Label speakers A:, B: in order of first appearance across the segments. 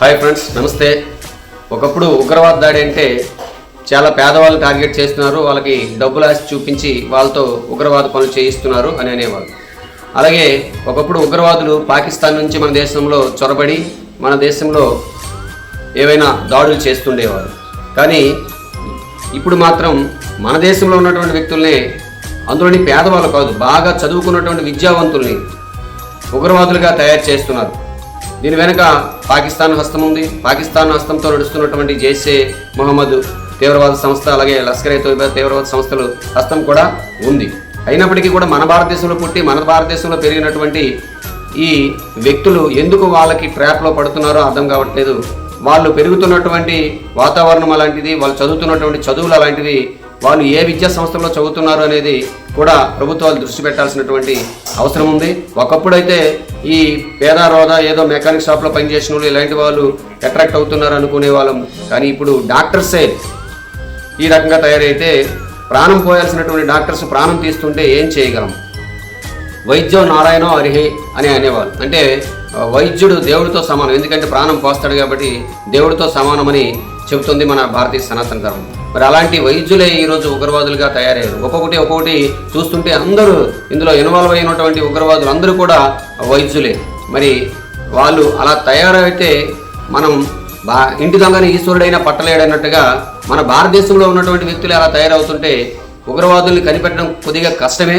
A: Hi friends నమస్తే. ఒకప్పుడు ఉగ్రవాద దాడి అంటే చాలా పేదవాళ్ళు టార్గెట్ చేస్తున్నారు వాళ్ళకి డబ్బులు ఆశ చూపించి వాళ్ళతో ఉగ్రవాద పనులు చేయిస్తున్నారు అని అనేవాళ్ళు. అలాగే ఒకప్పుడు ఉగ్రవాదులు పాకిస్తాన్ నుంచి మన దేశంలో చొరబడి మన దేశంలో ఏవైనా దాడులు చేస్తుండేవారు. కానీ ఇప్పుడు మాత్రం మన దేశంలో ఉన్నటువంటి వ్యక్తుల్నే అందులోని పేదవాళ్ళు కాదు బాగా చదువుకున్నటువంటి విద్యావంతుల్ని ఉగ్రవాదులుగా తయారు చేస్తున్నారు. దీని వెనుక పాకిస్తాన్ హస్తం ఉంది. పాకిస్తాన్ హస్తంతో నడుస్తున్నటువంటి జైసే మొహమ్మద్ తీవ్రవాద సంస్థ అలాగే లష్కర్ ఏ తోయిబా తీవ్రవాద సంస్థలు హస్తం కూడా ఉంది. అయినప్పటికీ కూడా మన భారతదేశంలో పుట్టి మన భారతదేశంలో పెరిగినటువంటి ఈ వ్యక్తులు ఎందుకు వాళ్ళకి ట్రాప్లో పడుతున్నారో అర్థం కావట్లేదు. వాళ్ళు పెరుగుతున్నటువంటి వాతావరణం అలాంటిది వాళ్ళు చదువుతున్నటువంటి చదువులు అలాంటివి వాళ్ళు ఏ విద్యా సంస్థలో చదువుతున్నారు అనేది కూడా ప్రభుత్వాలు దృష్టి పెట్టాల్సినటువంటి అవసరం ఉంది. ఒకప్పుడైతే ఈ పేద రోదా ఏదో మెకానిక్ షాప్లో పనిచేసిన వాళ్ళు ఇలాంటి వాళ్ళు అట్రాక్ట్ అవుతున్నారు అనుకునే వాళ్ళం. కానీ ఇప్పుడు డాక్టర్సే ఈ రకంగా తయారైతే ప్రాణం పోయాల్సినటువంటి డాక్టర్స్ ప్రాణం తీస్తుంటే ఏం చేయగలం? వైద్యం నారాయణో హరిహే అని అనేవాళ్ళు. అంటే వైద్యుడు దేవుడితో సమానం. ఎందుకంటే ప్రాణం పోస్తాడు కాబట్టి దేవుడితో సమానమని చెబుతుంది మన భారతీయ సనాతన ధర్మం. మరి అలాంటి వైద్యులే ఈరోజు ఉగ్రవాదులుగా తయారయ్యారు. ఒక్కొక్కటి ఒక్కొక్కటి చూస్తుంటే అందరూ ఇందులో ఇన్వాల్వ్ అయినటువంటి ఉగ్రవాదులు అందరూ కూడా వైద్యులే. మరి వాళ్ళు అలా తయారైతే మనం బా ఇంటి దొంగని ఈశ్వరుడైనా పట్టలేడన్నట్టుగా మన భారతదేశంలో ఉన్నటువంటి వ్యక్తులు అలా తయారవుతుంటే ఉగ్రవాదుల్ని కనిపెట్టడం కొద్దిగా కష్టమే.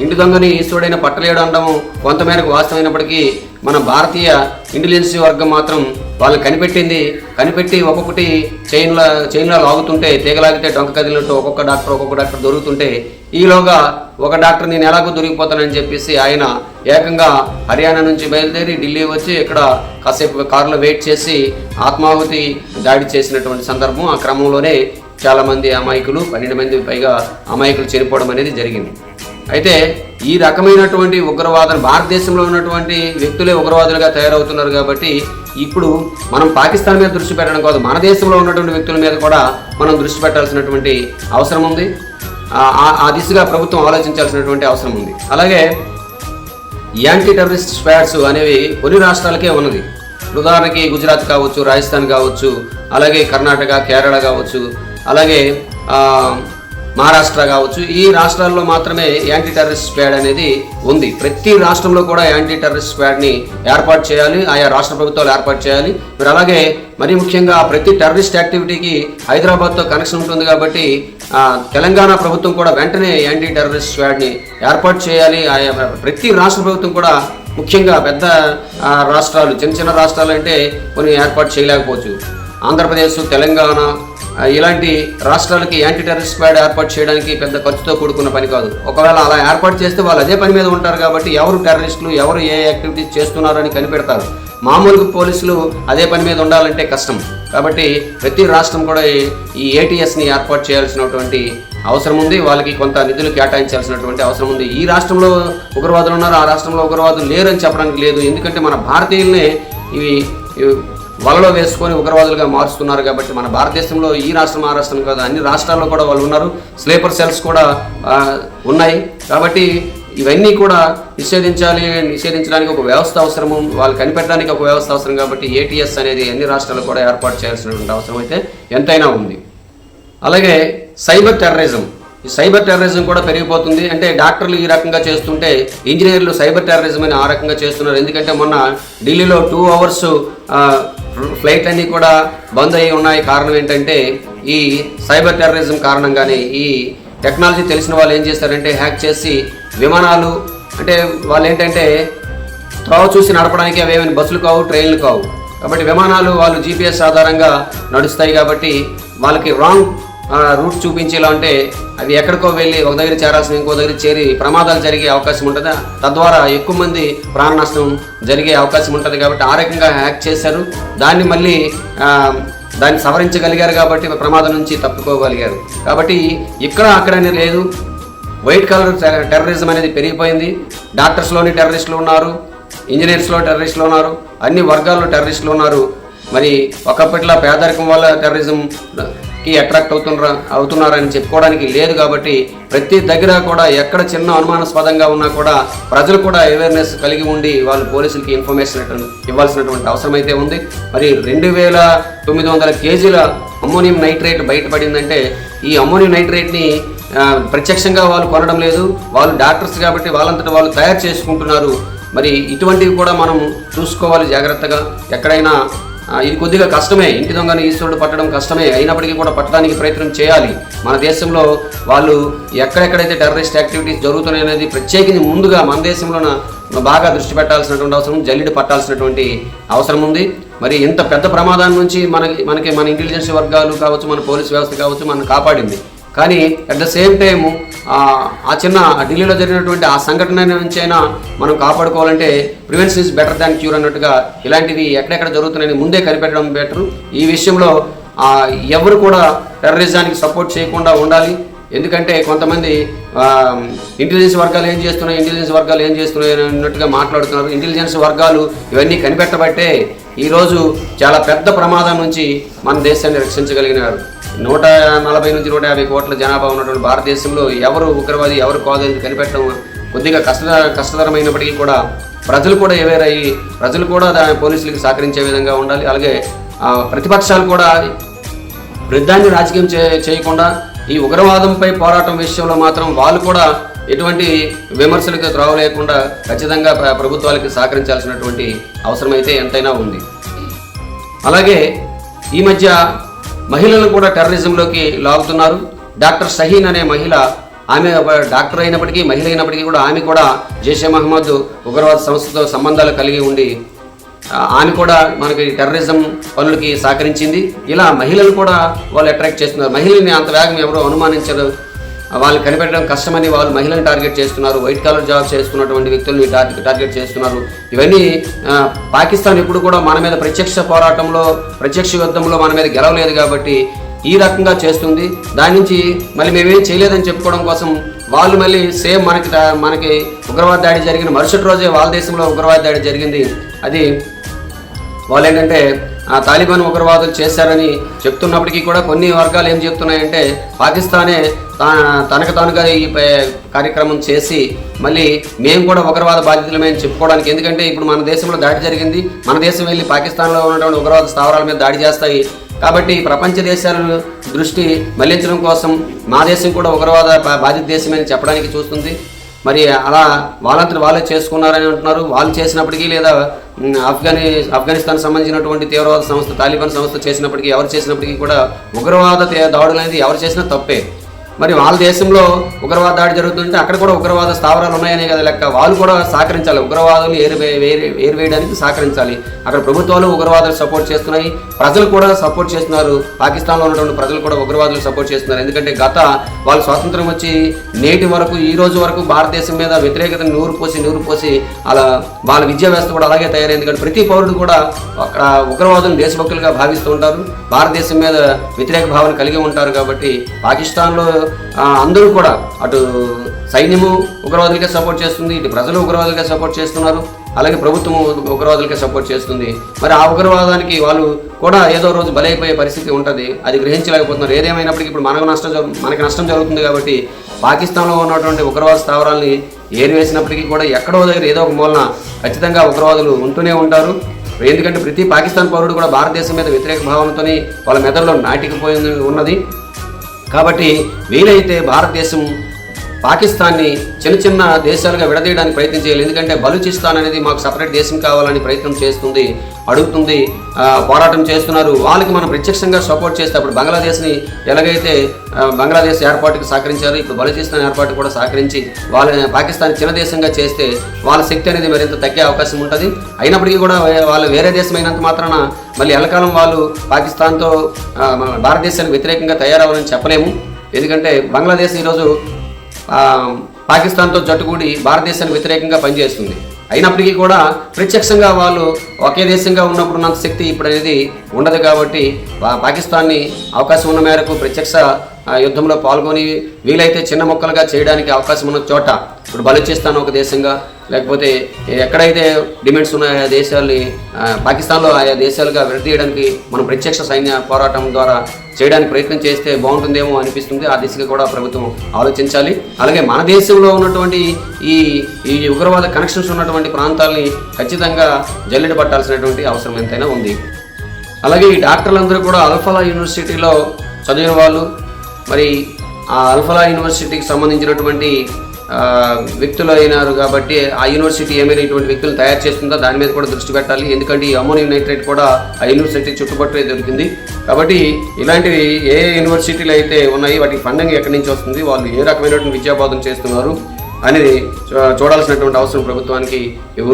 A: ఇంటి దొంగని ఈశ్వరుడైన పట్టలేడు అనడం కొంతమేరకు వాస్తవమైనప్పటికీ మన భారతీయ ఇంటెలిజెన్స్ వర్గం మాత్రం వాళ్ళు కనిపెట్టింది కనిపెట్టి ఒక్కొక్కటి చైన్ల చైన్లో లాగుతుంటే తీగలాగితే డొంక కదిలినట్టు ఒక్కొక్క డాక్టర్ ఒక్కొక్క డాక్టర్ దొరుకుతుంటే ఈలోగా ఒక డాక్టర్ నేను ఎలాగో దొరికిపోతానని చెప్పేసి ఆయన ఏకంగా హర్యానా నుంచి బయలుదేరి ఢిల్లీ వచ్చి ఇక్కడ కాసేపు కారులో వెయిట్ చేసి ఆత్మాహుతి దాడి చేసినటువంటి సందర్భం. ఆ క్రమంలోనే చాలామంది అమాయకులు పన్నెండు మంది పైగా అమాయకులు చనిపోవడం అనేది జరిగింది. అయితే ఈ రకమైనటువంటి ఉగ్రవాదులు భారతదేశంలో ఉన్నటువంటి వ్యక్తులే ఉగ్రవాదులుగా తయారవుతున్నారు కాబట్టి ఇప్పుడు మనం పాకిస్తాన్ మీద దృష్టి పెట్టడం కాదు మన దేశంలో ఉన్నటువంటి వ్యక్తుల మీద కూడా మనం దృష్టి పెట్టాల్సినటువంటి అవసరం ఉంది. ఆ- ఆ- దిశగా ప్రభుత్వం ఆలోచించాల్సినటువంటి అవసరం ఉంది. అలాగే యాంటీ టెర్రరిస్ట్ స్క్వాడ్స్ అనేవి కొన్ని రాష్ట్రాలకే ఉన్నది. ఉదాహరణకి గుజరాత్ కావచ్చు రాజస్థాన్ కావచ్చు అలాగే కర్ణాటక కేరళ కావచ్చు అలాగే మహారాష్ట్ర కావచ్చు. ఈ రాష్ట్రాల్లో మాత్రమే యాంటీ టెర్రరిస్ట్ స్క్వాడ్ అనేది ఉంది. ప్రతి రాష్ట్రంలో కూడా యాంటీ టెర్రరిస్ట్ స్క్వాడ్ని ఏర్పాటు చేయాలి. ఆయా రాష్ట్ర ప్రభుత్వాలు ఏర్పాటు చేయాలి. మరి అలాగే మరీ ముఖ్యంగా ప్రతి టెర్రరిస్ట్ యాక్టివిటీకి హైదరాబాద్తో కనెక్షన్ ఉంటుంది కాబట్టి తెలంగాణ ప్రభుత్వం కూడా వెంటనే యాంటీ టెర్రరిస్ట్ స్క్వాడ్ని ఏర్పాటు చేయాలి. ఆయా ప్రతి రాష్ట్ర ప్రభుత్వం కూడా ముఖ్యంగా పెద్ద రాష్ట్రాలు చిన్న చిన్న రాష్ట్రాలు అంటే కొన్ని ఏర్పాటు చేయలేకపోవచ్చు. ఆంధ్రప్రదేశ్ తెలంగాణ ఇలాంటి రాష్ట్రాలకి యాంటీ టెర్రరిస్ట్ స్క్వాడ్ ఏర్పాటు చేయడానికి పెద్ద ఖర్చుతో కూడుకున్న పని కాదు. ఒకవేళ అలా ఏర్పాటు చేస్తే వాళ్ళు అదే పని మీద ఉంటారు కాబట్టి ఎవరు టెర్రరిస్టులు ఎవరు ఏ యాక్టివిటీస్ చేస్తున్నారని కనిపెడతారు. మామూలుగా పోలీసులు అదే పని మీద ఉండాలంటే కష్టం. కాబట్టి ప్రతి రాష్ట్రం కూడా ఈ- ఏటీఎస్ని ఏర్పాటు చేయాల్సినటువంటి అవసరం ఉంది. వాళ్ళకి కొంత నిధులు కేటాయించాల్సినటువంటి అవసరం ఉంది. ఈ రాష్ట్రంలో ఉగ్రవాదులు ఉన్నారు ఆ రాష్ట్రంలో ఉగ్రవాదులు లేరని చెప్పడానికి లేదు. ఎందుకంటే మన భారతీయులనే ఇవి వలలో వేసుకొని ఉగ్రవాదులుగా మారుస్తున్నారు కాబట్టి మన భారతదేశంలో ఈ రాష్ట్రం ఆ రాష్ట్రం కాదు అన్ని రాష్ట్రాల్లో కూడా వాళ్ళు ఉన్నారు. స్లీపర్ సెల్స్ కూడా ఉన్నాయి. కాబట్టి ఇవన్నీ కూడా నిషేధించాలి నిషేధించడానికి ఒక వ్యవస్థ అవసరము. వాళ్ళు కనిపెట్టడానికి ఒక వ్యవస్థ అవసరం కాబట్టి ఏటీఎస్ అనేది అన్ని రాష్ట్రాల్లో కూడా ఏర్పాటు చేయాల్సినటువంటి అవసరం అయితే ఎంతైనా ఉంది. అలాగే సైబర్ టెర్రరిజం. ఈ సైబర్ టెర్రరిజం కూడా పెరిగిపోతుంది. అంటే డాక్టర్లు ఈ రకంగా చేస్తుంటే ఇంజనీర్లు సైబర్ టెర్రరిజం అని ఆ రకంగా చేస్తున్నారు. ఎందుకంటే మొన్న ఢిల్లీలో టూ అవర్స్ ఫ్లైట్ అన్నీ కూడా బంద్ అయి ఉన్నాయి. కారణం ఏంటంటే ఈ సైబర్ టెర్రరిజం కారణంగానే ఈ టెక్నాలజీ తెలిసిన వాళ్ళు ఏం చేస్తారంటే హ్యాక్ చేసి విమానాలు అంటే వాళ్ళు ఏంటంటే త్రోవ చూసి నడపడానికి అవేమైనా బస్సులు కావు ట్రైన్లు కావు. కాబట్టి విమానాలు వాళ్ళు జీపీఎస్ ఆధారంగా నడుస్తాయి కాబట్టి వాళ్ళకి రాంగ్ రూట్ చూపించేలా అంటే అవి ఎక్కడికో వెళ్ళి ఒక దగ్గర చేరాల్సిన ఇంకో దగ్గర చేరి ప్రమాదాలు జరిగే అవకాశం ఉంటుందా? తద్వారా ఎక్కువ మంది ప్రాణ నష్టం జరిగే అవకాశం ఉంటుంది కాబట్టి ఆ రకంగా హ్యాక్ చేశారు. దాన్ని మళ్ళీ దాన్ని సవరించగలిగారు కాబట్టి ప్రమాదం నుంచి తప్పుకోగలిగారు. కాబట్టి ఇక్కడ అక్కడ లేదు. వైట్ కలర్ టెర్రరిజం అనేది పెరిగిపోయింది. డాక్టర్స్లోని టెర్రరిస్టులు ఉన్నారు. ఇంజనీర్స్లో టెర్రరిస్టులు ఉన్నారు. అన్ని వర్గాల్లో టెర్రరిస్టులు ఉన్నారు. మరి ఒకప్పట్లా పేదరికం వల్ల టెర్రరిజం కి అట్రాక్ట్ అవుతున్నారు అవుతున్నారని చెప్పుకోవడానికి లేదు కాబట్టి ప్రతి దగ్గర కూడా ఎక్కడ చిన్న అనుమానాస్పదంగా ఉన్నా కూడా ప్రజలు కూడా అవేర్నెస్ కలిగి ఉండి వాళ్ళు పోలీసులకి ఇన్ఫర్మేషన్ ఇవ్వాల్సినటువంటి అవసరం అయితే ఉంది. మరి రెండు వేల తొమ్మిది వందల కేజీల అమ్మోనియం నైట్రేట్ బయటపడిందంటే ఈ అమ్మోనియం నైట్రేట్ని ప్రత్యక్షంగా వాళ్ళు కొనడం లేదు. వాళ్ళు డాక్టర్స్ కాబట్టి వాళ్ళంతటా వాళ్ళు తయారు చేసుకుంటున్నారు. మరి ఇటువంటివి కూడా మనం చూసుకోవాలి జాగ్రత్తగా. ఎక్కడైనా ఇది కొద్దిగా కష్టమే. ఇంటి దొంగని ఈశ్వరుడు పట్టడం కష్టమే. అయినప్పటికీ కూడా పట్టడానికి ప్రయత్నం చేయాలి. మన దేశంలో వాళ్ళు ఎక్కడెక్కడైతే టెర్రరిస్ట్ యాక్టివిటీస్ జరుగుతున్నాయి అనేది ప్రత్యేకించి ముందుగా మన దేశంలోన బాగా దృష్టి పెట్టాల్సినటువంటి అవసరం జల్లిడి పట్టాల్సినటువంటి అవసరం ఉంది. మరి ఇంత పెద్ద ప్రమాదం నుంచి మనకి మనకి మన ఇంటెలిజెన్స్ వర్గాలు కావచ్చు మన పోలీస్ వ్యవస్థ కావచ్చు మనం కాపాడింది. కానీ అట్ ద సేమ్ టైం ఆ చిన్న ఢిల్లీలో జరిగినటువంటి ఆ సంఘటన నుంచి అయినా మనం కాపాడుకోవాలంటే prevention is better than cure అన్నట్టుగా ఇలాంటివి ఎక్కడెక్కడ జరుగుతున్నాయని ముందే కనిపెట్టడం బెటర్ ఈ విషయంలో ఎవరు కూడా టెర్రరిజానికి సపోర్ట్ చేయకుండా ఉండాలి. ఎందుకంటే కొంతమంది ఇంటెలిజెన్స్ వర్గాలు ఏం చేస్తున్నాయి ఇంటెలిజెన్స్ వర్గాలు ఏం చేస్తున్నాయి అన్నట్టుగా మాట్లాడుతున్నారు. ఇంటెలిజెన్స్ వర్గాలు ఇవన్నీ కనిపెట్టబట్టే ఈరోజు చాలా పెద్ద ప్రమాదం నుంచి మన దేశాన్ని రక్షించగలిగినారు. నూట నలభై నుంచి నూట యాభై కోట్ల జనాభా ఉన్నటువంటి భారతదేశంలో ఎవరు ఉగ్రవాది ఎవరు కాదు అని కనిపెట్టడం కొద్దిగా కష్ట కష్టతరమైనప్పటికీ కూడా ప్రజలు కూడా అవేర్ అయ్యి ప్రజలు కూడా దాని పోలీసులకు సహకరించే విధంగా ఉండాలి. అలాగే ప్రతిపక్షాలు కూడా వృద్ధాన్ని రాజకీయం చే చేయకుండా ఈ ఉగ్రవాదంపై పోరాటం విషయంలో మాత్రం వాళ్ళు కూడా ఎటువంటి విమర్శలకు త్రోవ లేకుండా ఖచ్చితంగా ప్రభుత్వాలకి సహకరించాల్సినటువంటి అవసరమైతే ఎంతైనా ఉంది. అలాగే ఈ మధ్య మహిళలను కూడా టెర్రరిజంలోకి లాగుతున్నారు. డాక్టర్ షహీన్ అనే మహిళ ఆమె డాక్టర్ అయినప్పటికీ మహిళ అయినప్పటికీ కూడా ఆమె కూడా జైషే మహమ్మద్ ఉగ్రవాద సంస్థతో సంబంధాలు కలిగి ఉండి ఆమె కూడా మనకి టెర్రరిజం పనులకి సహకరించింది. ఇలా మహిళలు కూడా వాళ్ళు అట్రాక్ట్ చేస్తున్నారు. మహిళల్ని అంత వేగం ఎవరో అనుమానించరు. వాళ్ళు కనిపెట్టడం కష్టమని వాళ్ళు మహిళలను టార్గెట్ చేస్తున్నారు వైట్ కాలర్ జాబ్ చేస్తున్నటువంటి వ్యక్తుల్ని టార్గెట్ టార్గెట్ చేస్తున్నారు. ఇవన్నీ పాకిస్తాన్ ఎప్పుడు కూడా మన మీద ప్రత్యక్ష పోరాటంలో ప్రత్యక్ష యుద్ధంలో మన మీద గెలవలేదు కాబట్టి ఈ రకంగా చేస్తుంది. దాని నుంచి మళ్ళీ మేమేం చేయలేదని చెప్పుకోవడం కోసం వాళ్ళు మళ్ళీ సేమ్ మనకి మనకి ఉగ్రవాద దాడి జరిగిన మరుసటి రోజే వాళ్ళ దేశంలో ఉగ్రవాద దాడి జరిగింది. అది వాళ్ళు ఏంటంటే ఆ తాలిబాన్ ఉగ్రవాదులు చేశారని చెప్తున్నప్పటికీ కూడా కొన్ని వర్గాలు ఏం చెప్తున్నాయంటే పాకిస్తానే తనకు తానుగా ఈ కార్యక్రమం చేసి మళ్ళీ మేము కూడా ఉగ్రవాద బాధితులమే అని చెప్పుకోవడానికి. ఎందుకంటే ఇప్పుడు మన దేశంలో దాడి జరిగింది. మన దేశం వెళ్ళి పాకిస్తాన్లో ఉన్నటువంటి ఉగ్రవాద స్థావరాల మీద దాడి చేస్తాయి. కాబట్టి ప్రపంచ దేశాల దృష్టి మళ్ళించడం కోసం మా దేశం కూడా ఉగ్రవాద బాధిత దేశమని చెప్పడానికి చూస్తుంది. మరి అలా వాళ్ళంతా వాళ్ళే చేసుకున్నారని అంటున్నారు. వాళ్ళు చేసినప్పటికీ లేదా ఆఫ్ఘని ఆఫ్ఘనీ ఆఫ్ఘనిస్తాన్ సంబంధించినటువంటి తీవ్రవాద సంస్థ తాలిబాన్ సంస్థ చేసినప్పటికీ ఎవరు చేసినప్పటికీ కూడా ఉగ్రవాద దాడులు అనేది ఎవరు చేసినా తప్పే. మరి వాళ్ళ దేశంలో ఉగ్రవాద దాడి జరుగుతుంటే అక్కడ కూడా ఉగ్రవాద స్థావరాలు ఉన్నాయనే కదా లెక్క. వాళ్ళు కూడా సహకరించాలి. ఉగ్రవాదులు ఏరు వేరు ఏరువేయడానికి సహకరించాలి. అక్కడ ప్రభుత్వాలు ఉగ్రవాదులు సపోర్ట్ చేస్తున్నాయి. ప్రజలు కూడా సపోర్ట్ చేస్తున్నారు. పాకిస్తాన్లో ఉన్నటువంటి ప్రజలు కూడా ఉగ్రవాదులు సపోర్ట్ చేస్తున్నారు. ఎందుకంటే గత వాళ్ళు స్వాతంత్రం వచ్చి నేటి వరకు ఈ రోజు వరకు భారతదేశం మీద వ్యతిరేకతను నూరు పోసి నూరు పోసి అలా వాళ్ళ విద్యా వ్యవస్థ కూడా అలాగే తయారైంది. ఎందుకంటే ప్రతి పౌరుడు కూడా అక్కడ ఉగ్రవాదులు దేశభక్తులుగా భావిస్తూ ఉంటారు. భారతదేశం మీద వ్యతిరేక భావన కలిగి ఉంటారు కాబట్టి పాకిస్తాన్లో అందరూ కూడా అటు సైన్యము ఉగ్రవాదులకే సపోర్ట్ చేస్తుంది ఇటు ప్రజలు ఉగ్రవాదులకే సపోర్ట్ చేస్తున్నారు అలాగే ప్రభుత్వం ఉగ్రవాదులకే సపోర్ట్ చేస్తుంది. మరి ఆ ఉగ్రవాదానికి వాళ్ళు కూడా ఏదో రోజు బలైపోయే పరిస్థితి ఉంటుంది అది గ్రహించలేకపోతున్నారు. ఏదేమైనప్పటికీ ఇప్పుడు మనకు నష్టం మనకి నష్టం జరుగుతుంది కాబట్టి పాకిస్తాన్లో ఉన్నటువంటి ఉగ్రవాద స్థావరాల్ని ఏరివేసినప్పటికీ కూడా ఎక్కడో దగ్గర ఏదో ఒక మూలన ఖచ్చితంగా ఉగ్రవాదులు ఉంటూనే ఉంటారు. ఎందుకంటే ప్రతి పాకిస్తాన్ పౌరుడు కూడా భారతదేశం మీద వ్యతిరేక భావంతోని వాళ్ళ మెదడులో నాటికిపోయి ఉన్నది. కాబట్టి వీలైతే భారతదేశం పాకిస్తాన్ని చిన్న చిన్న దేశాలుగా విడదీయడానికి ప్రయత్నం చేయాలి. ఎందుకంటే బలూచిస్తాన్ అనేది మాకు సపరేట్ దేశం కావాలని ప్రయత్నం చేస్తుంది అడుగుతుంది పోరాటం చేస్తున్నారు. వాళ్ళకి మనం ప్రత్యక్షంగా సపోర్ట్ చేస్తే అప్పుడు బంగ్లాదేశ్ని ఎలాగైతే బంగ్లాదేశ్ ఏర్పాటుకు సహకరించారు ఇప్పుడు బలూచిస్తాన్ ఏర్పాటు కూడా సహకరించి వాళ్ళ పాకిస్తాన్ చిన్న దేశంగా చేస్తే వాళ్ళ శక్తి అనేది మరింత తగ్గే అవకాశం ఉంటుంది. అయినప్పటికీ కూడా వాళ్ళు వేరే దేశం అయినంత మాత్రాన మళ్ళీ ఎల్లకాలం వాళ్ళు పాకిస్తాన్తో భారతదేశానికి వ్యతిరేకంగా తయారవ్వాలని చెప్పలేము. ఎందుకంటే బంగ్లాదేశ్ ఈరోజు పాకిస్తాన్తో జట్టుకూడి భారతదేశానికి వ్యతిరేకంగా పనిచేస్తుంది. అయినప్పటికీ కూడా ప్రత్యక్షంగా వాళ్ళు ఒకే దేశంగా ఉన్నప్పుడు ఉన్నంత శక్తి ఇప్పుడు అనేది ఉండదు కాబట్టి పాకిస్తాన్ని అవకాశం ఉన్న మేరకు ప్రత్యక్ష యుద్ధంలో పాల్గొని వీలైతే చిన్న మొక్కలుగా చేయడానికి అవకాశం ఉన్న చోట ఇప్పుడు బలూచిస్తాన్ ఒక దేశంగా లేకపోతే ఎక్కడైతే డిమాండ్స్ ఉన్నాయో ఆ దేశాల్ని పాకిస్తాన్లో ఆయా దేశాలుగా విడదీయడానికి మనం ప్రత్యక్ష సైన్య పోరాటం ద్వారా చేయడానికి ప్రయత్నం చేస్తే బాగుంటుందేమో అనిపిస్తుంది. ఆ దిశగా కూడా ప్రభుత్వం ఆలోచించాలి. అలాగే మన దేశంలో ఉన్నటువంటి ఈ ఈ ఉగ్రవాద కనెక్షన్స్ ఉన్నటువంటి ప్రాంతాలని ఖచ్చితంగా జల్లెడ పట్టాల్సినటువంటి అవసరం ఎంతైనా ఉంది. అలాగే ఈ డాక్టర్లందరూ కూడా అల్ఫలా యూనివర్సిటీలో చదివిన వాళ్ళు. మరి ఆ అల్ఫలా యూనివర్సిటీకి సంబంధించినటువంటి వ్యక్తులు అయినారు కాబట్టి ఆ యూనివర్సిటీ ఏమైనా ఇటువంటి వ్యక్తులు తయారు చేస్తుందో? దాని మీద కూడా దృష్టి పెట్టాలి. ఎందుకంటే ఈ అమోనియం నైట్రేట్ కూడా ఆ యూనివర్సిటీ చుట్టుపక్కలే దొరికింది. కాబట్టి ఇలాంటివి ఏ యూనివర్సిటీలు అయితే ఉన్నాయి వాటికి ఫండింగ్ ఎక్కడి నుంచి వస్తుంది వాళ్ళు ఏ రకమైనటువంటి విద్యాబోధన చేస్తున్నారు అనేది చూడాల్సినటువంటి అవసరం ప్రభుత్వానికి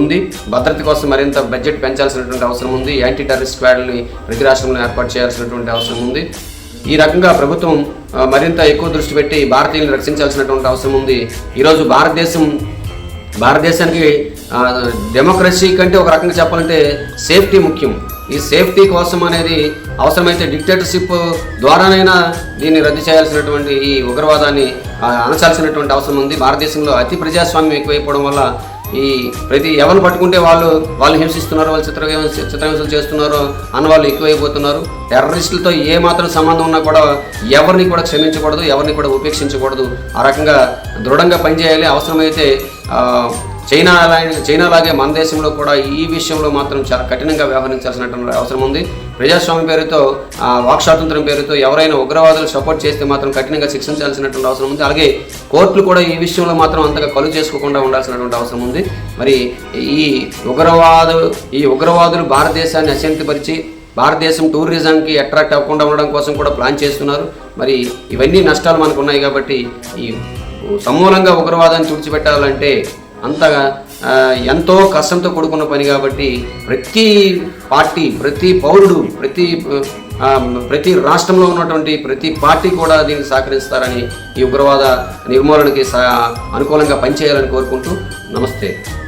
A: ఉంది. భద్రత కోసం మరింత బడ్జెట్ పెంచాల్సినటువంటి అవసరం ఉంది. యాంటీ టెర్రరిస్ట్ స్క్వాడ్ని ప్రతి రాష్ట్రంలో ఏర్పాటు చేయాల్సినటువంటి అవసరం ఉంది. ఈ రకంగా ప్రభుత్వం మరింత ఎక్కువ దృష్టి పెట్టి భారతీయులను రక్షించాల్సినటువంటి అవసరం ఉంది. ఈరోజు భారతదేశం భారతదేశానికి డెమోక్రసీ కంటే ఒక రకంగా చెప్పాలంటే సేఫ్టీ ముఖ్యం. ఈ సేఫ్టీ కోసం అనేది అవసరమైతే డిక్టేటర్షిప్ ద్వారానైనా దీన్ని రద్దు చేయాల్సినటువంటి ఈ ఉగ్రవాదాన్ని అనచాల్సినటువంటి అణచాల్సినటువంటి అవసరం ఉంది. భారతదేశంలో అతి ప్రజాస్వామ్యం ఎక్కువైపోవడం వల్ల ఈ ప్రతి ఎవరిని పట్టుకుంటే వాళ్ళు వాళ్ళు హింసిస్తున్నారు వాళ్ళు చిత్ర చిత్రహింసలు చేస్తున్నారు అన్న వాళ్ళు ఎక్కువైపోతున్నారు. టెర్రరిస్టులతో ఏ మాత్రం సంబంధం ఉన్నా కూడా ఎవరిని కూడా క్షమించకూడదు ఎవరిని కూడా ఉపేక్షించకూడదు. ఆ రకంగా దృఢంగా పనిచేయాలి. అవసరమైతే చైనా చైనా లాగే మన దేశంలో కూడా ఈ విషయంలో మాత్రం చాలా కఠినంగా వ్యవహరించాల్సినటువంటి అవసరం ఉంది. ప్రజాస్వామ్యం పేరుతో ఆ, వాక్ స్వాతంత్రం పేరుతో ఎవరైనా ఉగ్రవాదులు సపోర్ట్ చేస్తే మాత్రం కఠినంగా శిక్షించాల్సినటువంటి అవసరం ఉంది. అలాగే కోర్టులు కూడా ఈ విషయంలో మాత్రం అంతగా కలు చేసుకోకుండా ఉండాల్సినటువంటి అవసరం ఉంది. మరి ఈ ఉగ్రవాదు ఈ ఉగ్రవాదులు భారతదేశాన్ని అశాంతిపరిచి భారతదేశం టూరిజంకి అట్రాక్ట్ అవ్వకుండా ఉండడం కోసం కూడా ప్లాన్ చేస్తున్నారు. మరి ఇవన్నీ నష్టాలు మనకు ఉన్నాయి కాబట్టి ఈ సమూలంగా ఉగ్రవాదాన్ని తుడిచిపెట్టాలంటే అంతగా ఎంతో కష్టంతో కూడుకున్న పని కాబట్టి ప్రతి పార్టీ ప్రతి పౌరుడు ప్రతి ప్రతి రాష్ట్రంలో ఉన్నటువంటి ప్రతి పార్టీ కూడా దీనికి సహకరిస్తారని ఈ ఉగ్రవాద నిర్మూలనకి అనుకూలంగా పనిచేయాలని కోరుకుంటూ నమస్తే.